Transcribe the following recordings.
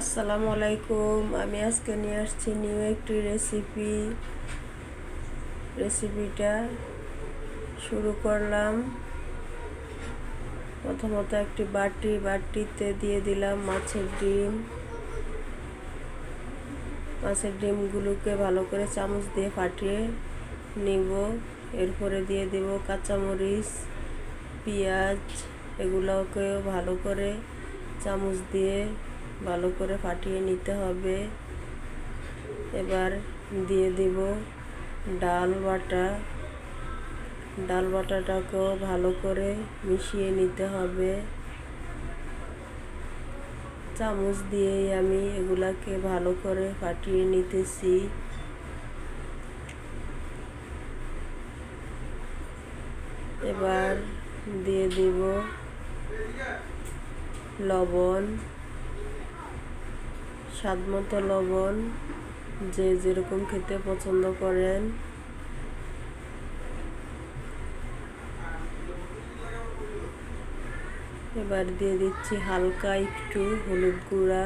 আসসালামু আলাইকুম। আমি আজকে নিয়ে আসছি নিউ একটি রেসিপি রেসিপিটা শুরু করলাম। প্রথমত একটি বাটি, বাটিতে দিয়ে দিলাম মাছের ডিম। মাছের ডিমগুলোকে ভালো করে চামচ দিয়ে ফাটিয়ে নিব। এরপরে দিয়ে দেব কাঁচামরিচ, পেঁয়াজ, এগুলোকেও ভালো করে চামচ দিয়ে ভালো করে ফাটিয়ে নিতে হবে। এবার দিয়ে দিব ডাল বাটা। ডাল বাটাটাকেও ভালো করে মিশিয়ে নিতে হবে। চামচ দিয়েই আমি এগুলাকে ভালো করে ফাটিয়ে নিতেছি। এবার দিয়ে দিব লবণ। স্বাদ মতো লবণ, যে যেরকম খেতে পছন্দ করেন। এবার দিয়ে দিচ্ছি হালকা একটু হলুদ গুঁড়া।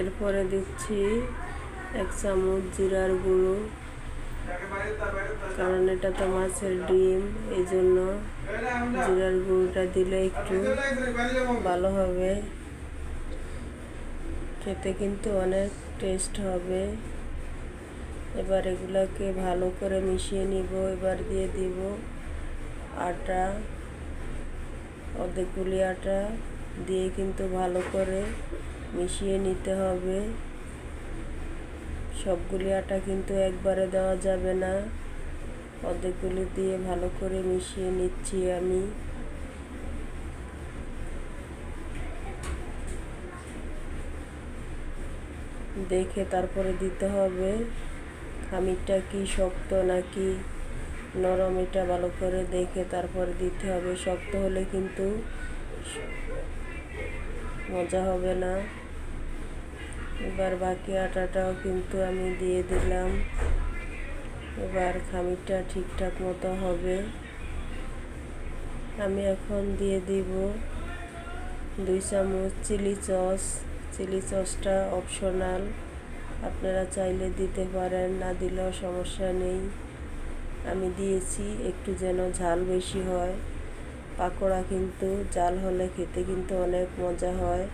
এরপরে দিচ্ছি এক চামচ জিরার গুঁড়ো। কারণ এটা তো মাছের ডিম এই জন্য জিরার গুঁড়োটা দিলে একটু ভালো হবে। খেতে কিন্তু অনেক টেস্ট হবে। এবার এগুলাকে ভালো করে মিশিয়ে নিব, এবার দিয়ে দিব আটা, অর্ধেক অর্ধেকগুলি আটা দিয়ে কিন্তু ভালো করে মিশিয়ে নিতে হবে। সবগুলি আটা কিন্তু একবারে দেওয়া যাবে না। অর্ধেকগুলি দিয়ে ভালো করে মিশিয়ে নিচ্ছি আমি। দেখে তারপরে দিতে হবে, খামিরটা কি শক্ত নাকি নরম এটা ভালো করে দেখে তারপরে দিতে হবে। শক্ত হলে কিন্তু মজা হবে না। এবার বাকি আটাটাও কিন্তু আমি দিয়ে দিলাম। এবার খামিরটা ঠিকঠাক মতো হবে। আমি এখন দিয়ে দিব দুই চামচ চিলি সস। চিলি সসটা অপশনাল। আপনারা চাইলে দিতে পারেন, না দিলেও সমস্যা নেই। আমি দিয়েছি, একটু যেন ঝাল বেশি হয়। পাকোড়া কিন্তু জাল হলে খেতে কিন্তু অনেক মজা হয়।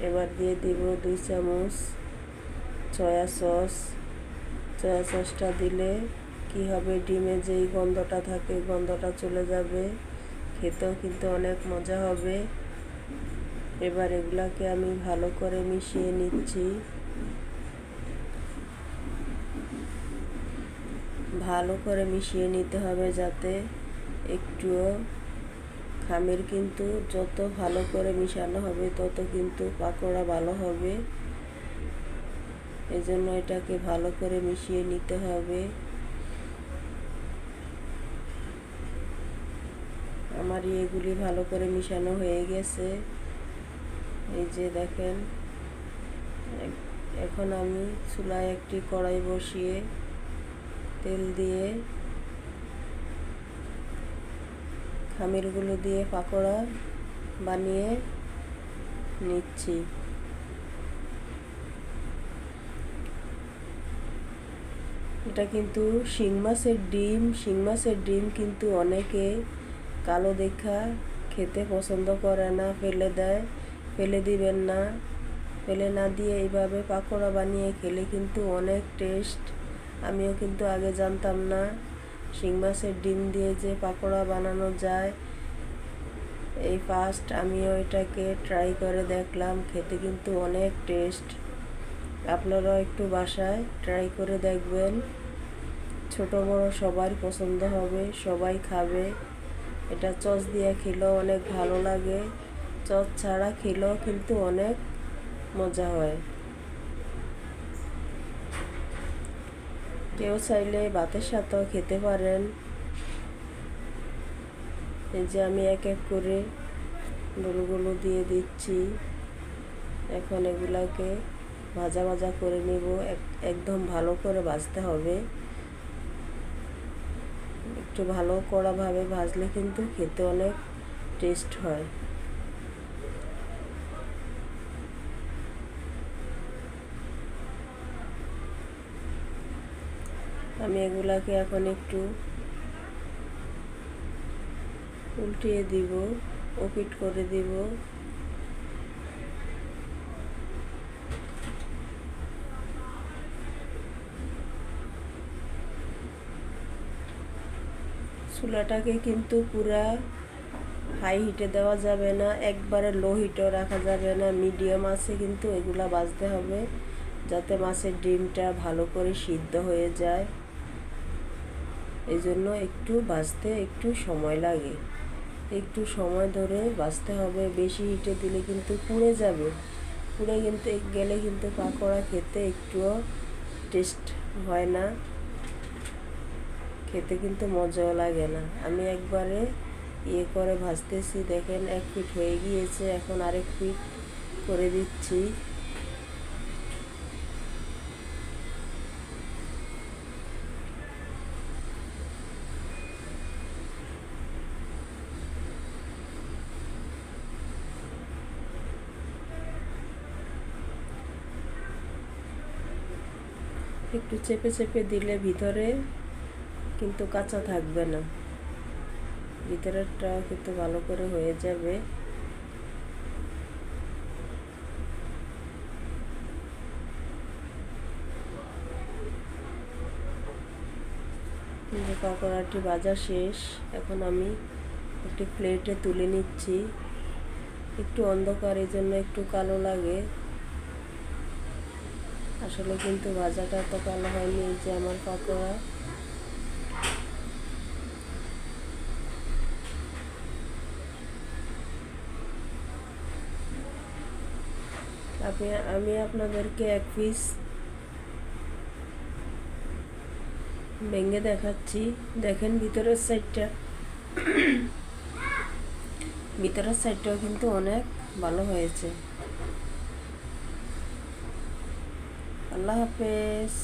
এবার দিয়ে দিব দুই চামচ সয়া সস। সয়া সসটা দিলে কি হবে? ডিমে যেই গন্ধটা থাকে গন্ধটা চলে যাবে। খেতেও কিন্তু অনেক মজা হবে। এবার এগুলাকে আমি ভালো করে মিশিয়ে নিচ্ছি। ভালো করে মিশিয়ে নিতে হবে যাতে একটুও খামির কিন্তু যত ভালো করে মিশানো হবে, তত কিন্তু পাকোড়া ভালো হবে। এই জন্য এটাকে ভালো করে মিশিয়ে নিতে হবে। আমার এগুলি ভালো করে মিশানো হয়ে গেছে। এই যে দেখেন, এখন আমি চুলায় একটি কড়াই বসিয়ে তেল দিয়ে খামিরগুলো দিয়ে পাকোড়া বানিয়ে নিচ্ছি। এটা কিন্তু শিং মাছের ডিম। শিং মাছের ডিম কিন্তু অনেকে কালো দেখা খেতে পছন্দ করে না, ফেলে দেয়। ফেলে দিবেন না। ফেলে না দিয়ে এইভাবে পাকোড়া বানিয়ে খেলে কিন্তু অনেক টেস্ট আমিও কিন্তু আগে জানতাম না। শিং মাছের ডিম দিয়ে যে পাকোড়া বানানো যায়, এই ফার্স্ট আমিও এটাকে ট্রাই করে দেখলাম, খেতে কিন্তু অনেক টেস্ট আপনারাও একটু বাসায় ট্রাই করে দেখবেন। ছোট বড় সবার পছন্দ হবে, সবাই খাবে। এটা চচ দিয়ে খেলেও অনেক ভালো লাগে। চচ ছাড়া খেলেও কিন্তু অনেক মজা হয়। কেউ চাইলে ভাতের সাথেও খেতে পারেন। এই যে আমি এক এক করে ডোলগুলো দিয়ে দিচ্ছি। এখন এগুলাকে ভাজা ভাজা করে নেব। একদম ভালো করে ভাজতে হবে। একটু ভালো কড়াভাবে ভাজলে কিন্তু খেতে অনেক টেস্ট হয়। আমি এগুলাকে এখন একটু উল্টিয়ে দিব, ওপিট করে দিব। চুলাটাকে কিন্তু পুরা হাই হিটে দেওয়া যাবে না, একবারে লো হিটেও রাখা যাবে না মিডিয়াম আছে কিন্তু এগুলা বাজতে হবে, যাতে মাছের ডিমটা ভালো করে সিদ্ধ হয়ে যায়। এই জন্য একটু বাজতে একটু সময় লাগে। একটু সময় ধরে বাজতে হবে, বেশি হিটে দিলে কিন্তু পুড়ে যাবে। পুড়ে কিন্তু, গেলে কিন্তু পাকোড়া খেতে একটুও টেস্ট হয় না। খেতে কিন্তু মজাও লাগে না। আমি একবারে ইয়ে করে ভাজতেছি, দেখেন এক ফিট হয়ে গিয়েছে, এখন আরেক ফিট করে দিচ্ছি। একটু চেপে চেপে দিলে ভিতরে কিন্তু কাঁচা থাকবে না। ভিতরেরটা কিন্তু ভালো করে হয়ে যাবে। পাকোড়াটি ভাজা শেষ। এখন আমি একটি প্লেটে তুলে নিচ্ছি। একটু অন্ধকার এই জন্য একটু কালো লাগে। আসলে কিন্তু ভাজাটা তো কালো হয়নি যে আমার পাকোড়া আপনি, আমি আপনাদেরকে এক পিস ভেঙে দেখাচ্ছি। দেখেন ভিতরের সাইডটা ভিতরের সাইডটাও কিন্তু অনেক ভালো হয়েছে। আল্লাহ হাফেজ।